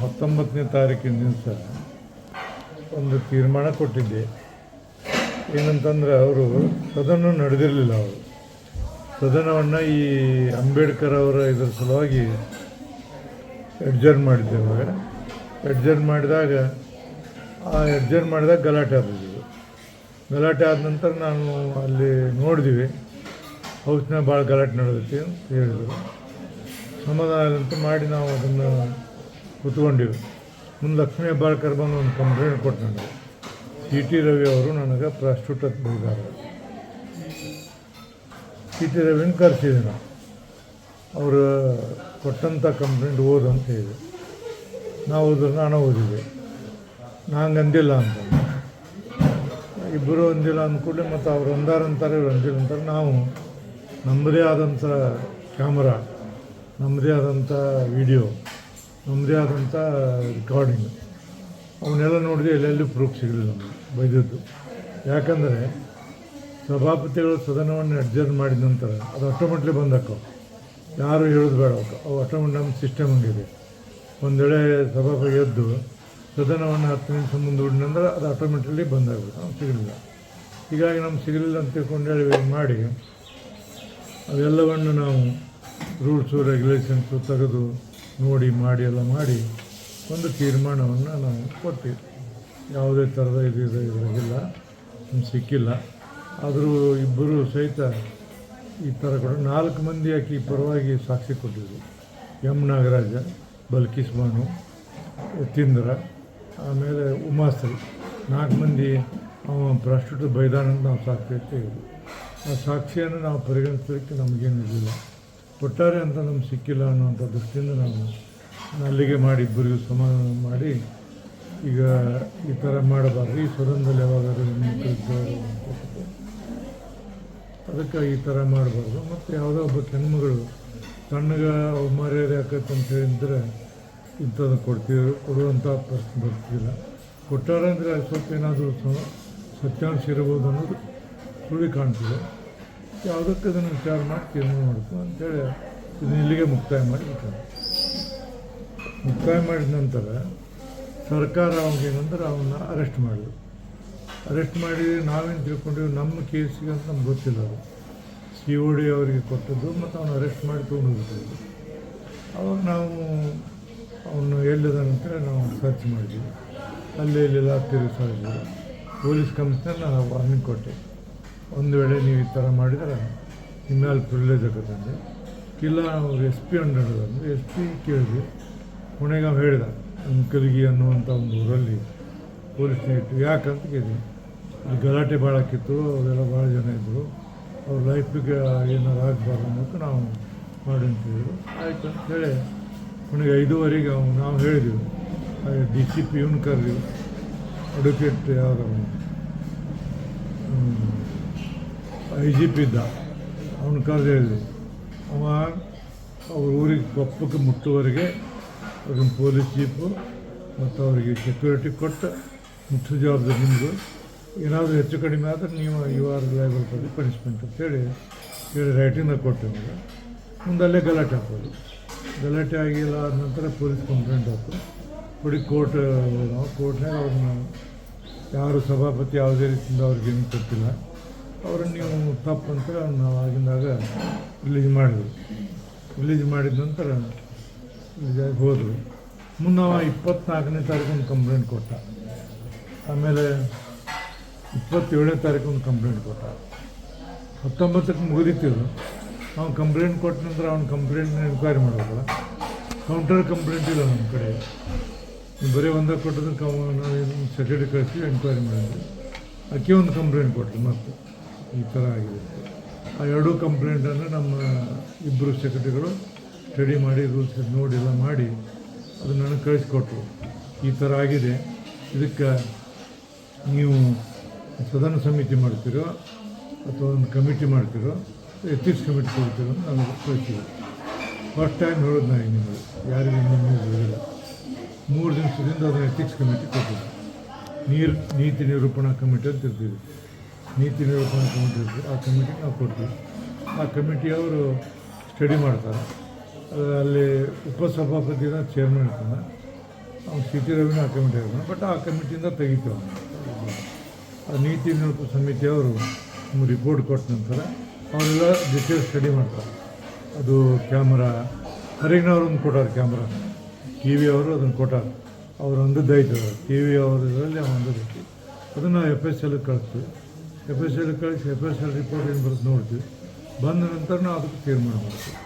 ಹತ್ತೊಂಬತ್ತನೇ ತಾರೀಕಿನ ದಿವಸ ಒಂದು ತೀರ್ಮಾನ ಕೊಟ್ಟಿದ್ದೆ. ಏನಂತಂದ್ರೆ ಅವರು ಸದನ ನಡೆದಿರಲಿಲ್ಲ ಅವರು. ಸದನವನ್ನು ಈ ಅಂಬೇಡ್ಕರ್ ಅವರ ಇದರ ಸಲುವಾಗಿ ಮಾಡಿದ್ದೆ ಅವಾಗ ಎಡ್ಜರ್ನ್ ಮಾಡಿದಾಗ, ಆ ಎಡ್ಜರ್ನ್ ಮಾಡಿದಾಗ ಗಲಾಟೆ ಆದಿದ್ದು ಗಲಾಟೆ ಆದ ನಂತರ ನಾನು ಅಲ್ಲಿ ನೋಡಿದ್ವಿ. ಹೌಸ್ನಾಗ ಭಾಳ ಗಲಾಟೆ ನಡೆದೈತಿ ಅಂತ ಹೇಳಿದರು. ಸಮಾಧಾನ ಮಾಡಿ ನಾವು ಅದನ್ನು ಕೂತ್ಕೊಂಡಿವಿ. ಮುಂದೆ ಲಕ್ಷ್ಮೀ ಹೆಬ್ಬಾಳ್ಕರ್ ಬಂದು ಒಂದು ಕಂಪ್ಲೇಂಟ್ ಕೊಟ್ಟು ನನಗೆ. ಸಿ ಟಿ ರವಿ ಅವರು ನನಗೆ ಪ್ರಾಸ್ಟಿಟ್ಯೂಟ್ ಅಂತ ಬೈದಾರೆ ಸಿ ಟಿ ರವಿನ ಕರೆಸಿದೆ ನಾವು ಅವರು ಕೊಟ್ಟಂಥ ಕಂಪ್ಲೇಂಟ್ ಓದು ಅಂತ ಹೇಳಿದೆ. ನಾವು ಓದಿದ್ರೆ ನಾನು ಓದಿದೆ. ನಾನು ಅಂದಿಲ್ಲ ಅಂತ. ಇಬ್ಬರು ಅಂದಿಲ್ಲ ಅಂದ್ಕೂಡಲೇ ಮತ್ತು ಅವ್ರು ಅಂದಾರಂತಾರೆ ಇವ್ರು ಅಂದಿಲ್ಲ ಅಂತಾರೆ. ನಾವು ನಮ್ಮದೇ ಆದಂಥ ಕ್ಯಾಮ್ರಾ, ನಮ್ಮದೇ ಆದಂಥ ವಿಡಿಯೋ ನಮ್ಮದೇ ಆದಂಥ ರೆಕಾರ್ಡಿಂಗ್ ಅವನ್ನೆಲ್ಲ ನೋಡಿದ್ರೆ ಎಲ್ಲೆಲ್ಲೂ ಪ್ರೂಫ್ ಸಿಗಲಿಲ್ಲ ಬೈದದ್ದು. ಯಾಕಂದರೆ ಸಭಾಪತಿಗಳು ಸದನವನ್ನು ಅಡ್ಜರ್ನ್ ಮಾಡಿದ ನಂತರ ಅದು ಆಟೋಮೆಟ್ಲಿ ಬಂದಕ್ಕವು ಯಾರು ಹೇಳೋದು ಬೇಡ ಅವು ಆಟೋಮೆಟ್ ನಮ್ಮ ಸಿಸ್ಟಮ್ ಹಂಗಿದೆ. ಒಂದು ವೇಳೆ ಸಭಾಪತಿ ಎದ್ದು ಸದನವನ್ನು ಹತ್ತು ನಿಮಿಷ ಮುಂದೂಡಿನಂದ್ರೆ ಅದು ಆಟೋಮೆಟಿಕ್ಲಿ ಬಂದಾಗ್ಬಿಟ್ಟು ನಮ್ಗೆ ಸಿಗಲಿಲ್ಲ. ಹೀಗಾಗಿ ನಮ್ಗೆ ಸಿಗಲಿಲ್ಲ ಅಂತ ತಿಳ್ಕೊಂಡು ಹೇಳಿ ಮಾಡಿ, ಅವೆಲ್ಲವನ್ನು ನಾವು ರೂಲ್ಸು ರೆಗ್ಯುಲೇಷನ್ಸು ತೆಗೆದು ನೋಡಿ, ಮಾಡಿ ಎಲ್ಲ ಮಾಡಿ ಒಂದು ತೀರ್ಮಾನವನ್ನು ನಾವು ಕೊಟ್ಟಿವಿ ಯಾವುದೇ ಥರದ ಇದು ಇದು, ಇದ್ರಾಗಿಲ್ಲ ಸಿಕ್ಕಿಲ್ಲ. ಆದರೂ ಇಬ್ಬರು ಸಹಿತ ಈ ಥರ ಕೂಡ ನಾಲ್ಕು ಮಂದಿ ಆಕಿ ಪರವಾಗಿ ಸಾಕ್ಷಿ ಕೊಟ್ಟಿದ್ರು? ಎಂ ನಾಗರಾಜ ಬಲ್ಕಿಸ್ ಬಾನು ಯತೀಂದ್ರ, ಆಮೇಲೆ ಉಮಾಸ್ತ್ರಿ ನಾಲ್ಕು ಮಂದಿ ಪ್ರಾಸ್ಟಿಟ್ಯೂಟ್ ಬೈದಾನ ಅಂತ ನಾವು ಸಾಕ್ಷಿ ಆ ಸಾಕ್ಷಿಯನ್ನು ನಾವು ಪರಿಗಣಿಸೋದಕ್ಕೆ ನಮಗೇನು ಒಟ್ಟಾರೆ ಅಂತ ನಮ್ಗೆ ಸಿಕ್ಕಿಲ್ಲ ಅನ್ನೋಂಥ ದೃಷ್ಟಿಯಿಂದ ನಾವು ಅಲ್ಲಿಗೆ ಮಾಡಿ ಇಬ್ಬರಿಗೂ ಸಮಾಧಾನ ಮಾಡಿ ಈಗ ಈ ಥರ ಮಾಡಬಾರ್ದು. ಈ ಸದನದಲ್ಲಿ ಯಾವಾಗಾದ್ರೂ ಅದಕ್ಕೆ ಈ ಥರ ಮಾಡಬಾರ್ದು. ಮತ್ತು ಯಾವುದೋ ಒಬ್ಬ ಹೆಣ್ಮಗಳು ಸಣ್ಣಗೆ ಮರ್ಯಾದೆ ಆಕೈತೆ ಅಂತ ಹೇಳಿದ್ರೆ ಇಂಥದ್ದು ಕೊಡ್ತೀವಿ ಕೊಡುವಂಥ ಪ್ರಶ್ನೆ ಬರ್ತಿಲ್ಲ. ಕೊಟ್ಟಾರೆ ಅಂದರೆ ಸ್ವಲ್ಪ ಏನಾದರೂ ಸತ್ಯಾಂಶ ಇರ್ಬೋದು ಅನ್ನೋದು ಸುಳಿ ಕಾಣ್ತಿದೆ. ಯಾವುದಕ್ಕೆ ಅದನ್ನು ವಿಚಾರ ಮಾಡಿ ತೀರ್ಮಾನ ಮಾಡಬೇಕು ಅಂತೇಳಿ ಇದನ್ನ ಇಲ್ಲಿಗೆ ಮುಕ್ತಾಯ ಮಾಡಿ. ಮುಕ್ತಾಯ ಮಾಡಿದ ನಂತರ ಸರ್ಕಾರ ಅವನಿಗೇನಂದ್ರೆ ಅವನ್ನ ಅರೆಸ್ಟ್ ಮಾಡಿದ್ರು ಅರೆಸ್ಟ್ ಮಾಡಿ ನಾವೇನು ತಿಳ್ಕೊಂಡಿವಿ, ನಮ್ಮ ಕೇಸಿಗೆ ಅಂತ ನಮ್ಗೆ ಗೊತ್ತಿಲ್ಲ ಅದು. ಸಿ ಒ ಡಿ ಅವರಿಗೆ ಕೊಟ್ಟದ್ದು ಮತ್ತು ಅವನು ಅರೆಸ್ಟ್ ಮಾಡಿ ತೊಗೊಂಡು ಹೋಗ್ಬಿಟ್ಟಿದ್ರು ಅವಾಗ ನಾವು ಅವನು ನಂತರ ನಾವು ಸರ್ಚ್ ಮಾಡಿದ್ವಿ. ಅಲ್ಲಿ ಇಲ್ಲೆಲ್ಲ ತಿರುಗಿಸಿದ್ರು ಪೊಲೀಸ್ ಕಮಿಷನರ್ ನಾವು ವಾರ್ನಿಂಗ್ ಕೊಟ್ಟೆ. ಒಂದು ವೇಳೆ ನೀವು ಈ ಥರ ಮಾಡಿದರೆ ಇನ್ನಾಲ್ ಪ್ರಿವಿಲೇಜ್ ಆಗತ್ತಂದೆ ಇಲ್ಲ ನಾವು ಎಸ್ ಪಿ ಅಂದ್ರೆ ಎಸ್ ಪಿ ಕೇಳಿದ್ವಿ ಕೊನೆಗೆ ಅವ್ನು ಹೇಳಿದ ಅಂಕಲ್ಗಿ ಅನ್ನುವಂಥ ಒಂದು ಊರಲ್ಲಿ ಪೊಲೀಸ್ ಇಟ್ಟು ಯಾಕಂತ ಕೇಳಿದ್ವಿ ಅಲ್ಲಿ ಗಲಾಟೆ ಭಾಳ ಆಕಿತ್ತು ಅವರೆಲ್ಲ ಭಾಳ ಜನ ಇದ್ದರು ಅವ್ರ ಲೈಫಿಗೆ ಏನಾರು ಆಗಬಾರ್ದು ಅನ್ನೋಕ್ಕೆ ನಾವು ಮಾಡಿ ಅಂತ ಹೇಳಿದ್ರು. ಆಯ್ತು. ಅಂತ ಹೇಳಿ ಕೊನೆಗೆ ಐದೂವರೆಗೆ ಅವ್ನು ನಾವು ಹೇಳಿದ್ವಿ. ಡಿ ಸಿ ಪಿ ಇವ್ನು ಕರೆದ್ವಿ ಅಡ್ವೊಕೇಟ್ ಯಾರು ಐ ಜಿ ಪಿ ಇದ್ದ ಅವನ ಹೇಳಿದ್ವಿ ಅವ, ಅವ್ರ ಊರಿಗೆ ಕೊಪ್ಪಕ್ಕೆ ಮುಟ್ಟುವರೆಗೆ ಅವ್ರಿಗೆ ಪೊಲೀಸ್ ಜೀಪು ಮತ್ತು ಅವರಿಗೆ ಸೆಕ್ಯೂರಿಟಿ ಕೊಟ್ಟು ಮುಟ್ಟು ಜವಾಬ್ದಾರಿ ನಿಮ್ಮದು ಏನಾದರೂ ಹೆಚ್ಚು ಕಡಿಮೆ ಆದರೆ ನೀವು you are liable for punishment ಅಂತೇಳಿ ಹೇಳಿ ರೈಟಿಂಗ್ನಾಗ ಕೊಟ್ಟು ನಮಗೆ ಮುಂದಲ್ಲೇ ಗಲಾಟೆ ಹಾಕೋದು ಗಲಾಟೆ ಆಗಿಲ್ಲ ಆದ ನಂತರ ಪೊಲೀಸ್ ಕಂಪ್ಲೇಂಟ್ ಹಾಕು. ಕೊಡಿ ಕೋರ್ಟ್, ನಾವು ಕೋರ್ಟ್ನಾಗ ಅವ್ರನ್ನ, ಯಾರು ಸಭಾಪತಿ ಯಾವುದೇ ರೀತಿಯಿಂದ ಅವ್ರಿಗೆ ಏನು ಕೊಟ್ಟಿಲ್ಲ. ಅವ್ರನ್ನ ನೀವು ತಪ್ಪು ಅಂತ ನಾವು ಆಗಿಂದಾಗ ರಿಲೀಸ್ ಮಾಡಿದ್ವಿ ರಿಲೀಸ್ ಮಾಡಿದ ನಂತರ ರಿಲೀಸಾಗಿ ಹೋದರು. ಮುನ್ನ ಇಪ್ಪತ್ನಾಲ್ಕನೇ ತಾರೀಕು ಒಂದು ಕಂಪ್ಲೇಂಟ್ ಕೊಟ್ಟ. ಆಮೇಲೆ ಇಪ್ಪತ್ತೇಳನೇ ತಾರೀಕು ಕಂಪ್ಲೇಂಟ್ ಕೊಟ್ಟ. ಹತ್ತೊಂಬತ್ತಕ್ಕೆ ಮುಗಿದಿತ್ತು ಅವ್ನು ಕಂಪ್ಲೇಂಟ್ ಕೊಟ್ಟ ನಂತರ ಅವ್ನು ಕಂಪ್ಲೇಂಟ್ನ ಎನ್ಕ್ವೈರಿ ಮಾಡೋದಲ್ಲ ಕೌಂಟರ್ ಕಂಪ್ಲೇಂಟ್ ಇಲ್ಲ ನಮ್ಮ ಕಡೆ. ಬರೀ ಒಂದ ಕೊಟ್ಟದಕ್ಕೆ ನಾವು ಸೆಕ್ರೆಟರಿ ಕಳಿಸಿ ಎನ್ಕ್ವೈರಿ ಮಾಡಿದ್ವಿ. ಅಕ್ಕಿ ಒಂದು ಕಂಪ್ಲೇಂಟ್ ಕೊಟ್ಟರು ಮತ್ತೆ. ಈ ಥರ ಆಗಿದೆ. ಆ ಎರಡೂ ಕಂಪ್ಲೇಂಟನ್ನು ನಮ್ಮ ಇಬ್ಬರು ಸೆಕ್ರೆಟರಿಗಳು ಸ್ಟಡಿ ಮಾಡಿ ರೂಲ್ಸ್ ನೋಡಿ ಎಲ್ಲ ಮಾಡಿ ಅದು ನನಗೆ ಕಳಿಸ್ಕೊಟ್ರು. ಈ ಥರ ಆಗಿದೆ. ಇದಕ್ಕೆ ನೀವು ಸದನ ಸಮಿತಿ ಮಾಡ್ತೀರೋ ಅಥವಾ ಒಂದು ಕಮಿಟಿ ಮಾಡ್ತೀರೋ ಎಥಿಕ್ಸ್ ಕಮಿಟಿ ಕೊಡ್ತೀರೋ ಕಳಿಸಿದೆ ಕಳಿಸಿದ್ರು ಫಸ್ಟ್ ಟೈಮ್ ಹೇಳೋದು ನಾನು ನಿಮಗೆ. ಯಾರಿಗೂ ಹೇಳಿಲ್ಲ. ಮೂರು ದಿವಸದಿಂದ ಅದನ್ನು ಎಥಿಕ್ಸ್ ಕಮಿಟಿ ಕೊಟ್ಟಿದ್ದೆ ನೀರು, ನೀತಿ ನಿರೂಪಣಾ ಕಮಿಟಿ ಅಂತ ಇರ್ತೀವಿ. ನೀತಿ ನಿರೂಪಣಾ ಕಮಿಟಿ ಇರ್ತದೆ ಆ ಕಮಿಟಿ ನಾವು ಕೊಡ್ತೀವಿ. ಆ ಕಮಿಟಿಯವರು ಸ್ಟಡಿ ಮಾಡ್ತಾರೆ. ಅಲ್ಲಿ ಉಪಸಭಾಪತಿನ ಚೇರ್ಮನ್ ಇರ್ತಾನೆ. ಅವ್ನು ಸಿ ಟಿ ರವಿನ ಆ ಕಮಿಟಿ ಇರ್ತಾನೆ. ಬಟ್ ಆ ಕಮಿಟಿಯಿಂದ ತೆಗಿತೀವಿ ಆ ನೀತಿ ನಿರೂಪಣೆ ಸಮಿತಿಯವರು ರಿಪೋರ್ಟ್ ಕೊಟ್ಟ ನಂತರ ಅವರೆಲ್ಲ ಡಿಟೇಲ್ ಸ್ಟಡಿ ಮಾಡ್ತಾರೆ. ಅದು ಕ್ಯಾಮ್ರಾ ಹರಿಗ್ನವ್ರೊಂದು ಕೊಟ್ಟಾರೆ ಕ್ಯಾಮ್ರಾ ಟಿ ವಿ ಅವರು ಅದನ್ನು ಕೊಟ್ಟಾರೆ. ಅವ್ರು ಒಂದದ್ದು ಐತೆ. ಟಿ ವಿ ಅವ್ರ ಇದರಲ್ಲಿ ಅಂದದ್ದೈತಿ ಅದನ್ನು ಎಫ್ ಎಸ್ ಎಲ್ ಕಳಿಸ್ತೀವಿ. ಎಫ್ ಎಸ್ ಎಲ್ ಕಳಿಸಿ ಎಫ್ ಎಸ್ ಎಲ್ ರಿಪೋರ್ಟ್ ಏನು ಬರುತ್ತೆ ನೋಡ್ತೀವಿ. ಬಂದ ನಂತರ ನಾವು ಅದಕ್ಕೆ ತೀರ್ಮಾನ ಮಾಡ್ತೀವಿ.